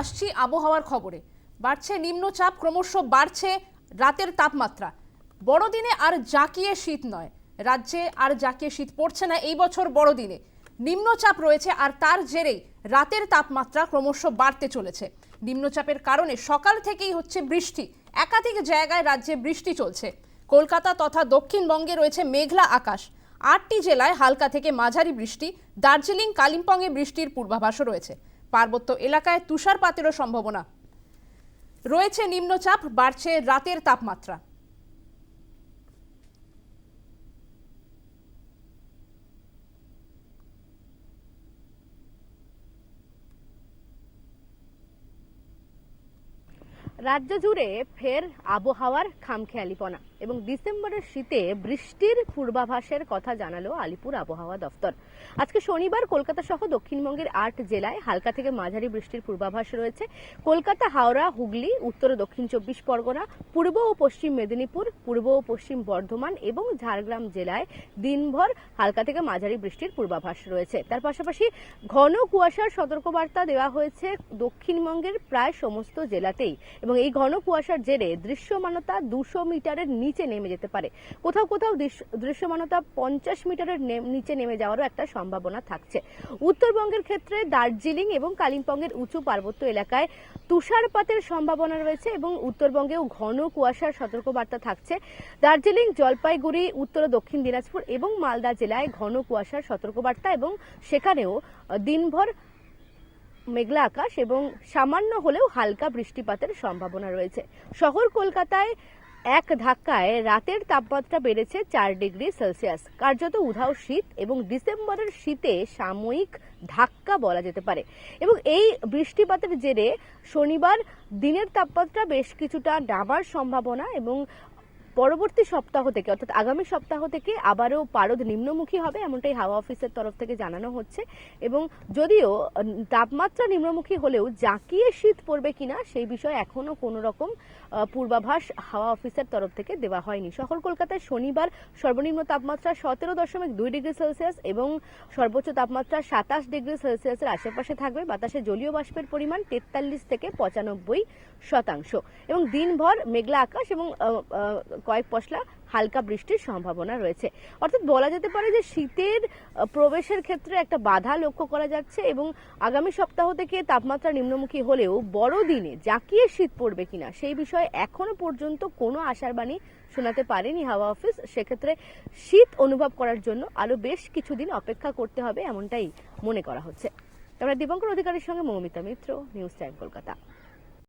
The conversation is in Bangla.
আসছি আবহাওয়ার খবরে। বাড়ছে নিম্নচাপ, ক্রমশ বাড়ছে রাতের তাপমাত্রা। বড়দিনে আর জাঁকিয়ে শীত নয়। রাজ্যে আর জাঁকিয়ে শীত পড়ছে না এই বছর বড়দিনে। নিম্নচাপ রয়েছে আর তার জেরেই রাতের তাপমাত্রা ক্রমশ বাড়তে চলেছে। নিম্নচাপের কারণে সকাল থেকেই হচ্ছে বৃষ্টি। একাধিক জায়গায় রাজ্যে বৃষ্টি চলছে। কলকাতা তথা দক্ষিণবঙ্গে রয়েছে মেঘলা আকাশ। আটটি জেলায় হালকা থেকে মাঝারি বৃষ্টি। দার্জিলিং, কালিম্পংয়ে বৃষ্টির পূর্বাভাসও রয়েছে। পার্বত্য এলাকায় তুষারপাতেরও সম্ভাবনা। রয়েছে নিম্নচাপ বাড়ছে রাতের তাপমাত্রা। রাজ্য জুড়ে ফের আবহাওয়ার খামখেয়ালিপনা। এবং ডিসেম্বরের শীতে বৃষ্টির পূর্বাভাসের কথা জানালো আলিপুর আবহাওয়া দফতর। আজকে শনিবার কলকাতা সহ দক্ষিণবঙ্গের আট জেলায় হালকা থেকে মাঝারি বৃষ্টির পূর্বাভাস রয়েছে। কলকাতা, হাওড়া, হুগলি, উত্তর ও দক্ষিণ চব্বিশ পরগনা, পূর্ব ও পশ্চিম মেদিনীপুর, পূর্ব ও পশ্চিম বর্ধমান এবং ঝাড়গ্রাম জেলায় দিনভর হালকা থেকে মাঝারি বৃষ্টির পূর্বাভাস রয়েছে। তার পাশাপাশি ঘন কুয়াশার সতর্কবার্তা দেওয়া হয়েছে দক্ষিণবঙ্গের প্রায় সমস্ত জেলাতেই এবং এই ঘন কুয়াশার জেরে দৃশ্যমানতা দুশো মিটারের নিচে নেমে যেতে পারে। কোথাও কোথাও দৃশ্য- দৃশ্যমানতা পঞ্চাশ মিটারের নিচে নেমে যাওয়ারও একটা সম্ভাবনা থাকছে। উত্তরবঙ্গের ক্ষেত্রে দার্জিলিং এবং কালিম্পংয়ের উঁচু পার্বত্য এলাকায় তুষারপাতের সম্ভাবনা রয়েছে এবং উত্তরবঙ্গেও ঘন কুয়াশার সতর্কবার্তা থাকছে। দার্জিলিং, জলপাইগুড়ি, উত্তর ও দক্ষিণ দিনাজপুর এবং মালদা জেলায় ঘন কুয়াশার সতর্কবার্তা এবং সেখানেও দিনভর মেঘলা আকাশ এবং সামান্য হলেও হালকা বৃষ্টিপাতের সম্ভাবনা রয়েছে। শহর কলকাতায় এক ধাক্কায় রাতের তাপমাত্রা বেড়েছে চার ডিগ্রি সেলসিয়াস। কার্যত উধাও শীত এবং ডিসেম্বরের শীতে সাময়িক ধাক্কা বলা যেতে পারে। এবং এই বৃষ্টিপাতের জেরে শনিবার দিনের তাপমাত্রা বেশ কিছুটা নামার সম্ভাবনা এবং পরবর্তী সপ্তাহ থেকে, অর্থাৎ আগামী সপ্তাহ থেকে আবারও পারদ নিম্নমুখী হবে, এমনটাই হাওয়া অফিসের তরফ থেকে জানানো হচ্ছে। এবং যদিও তাপমাত্রা নিম্নমুখী হলেও জাঁকিয়ে শীত পড়বে কিনা, সেই বিষয়ে এখনও কোনো রকম পূর্বাভাস হাওয়া অফিসের তরফ থেকে দেওয়া হয়নি। শহর কলকাতায় শনিবার সর্বনিম্ন তাপমাত্রা সতেরো দশমিক দুই ডিগ্রি সেলসিয়াস এবং সর্বোচ্চ তাপমাত্রা সাতাশ ডিগ্রি সেলসিয়াসের আশেপাশে থাকবে। বাতাসে জলীয় বাষ্পের পরিমাণ তেতাল্লিশ থেকে পঁচানব্বই শতাংশ। এবং দিনভর মেঘলা আকাশ এবং কয়েক পশলা হালকা বৃষ্টির সম্ভাবনা রয়েছে। অর্থাৎ বলা যেতে পারে যে শীতের প্রবেশের ক্ষেত্রে একটা বাধা লক্ষ্য করা যাচ্ছে এবং আগামী সপ্তাহ থেকে তাপমাত্রা নিম্নমুখী হলেও বড়দিনে জাঁকিয়ে শীত পড়বে কিনা সেই বিষয়ে এখনও পর্যন্ত কোনো আশার বাণী শোনাতে পারেনি হাওয়া অফিস। সেক্ষেত্রে শীত অনুভব করার জন্য আরও বেশ কিছুদিন অপেক্ষা করতে হবে, এমনটাই মনে করা হচ্ছে। আমরা দীপঙ্কর অধিকারীর সঙ্গে মৌমিতা মিত্র, নিউজ টাইম কলকাতা।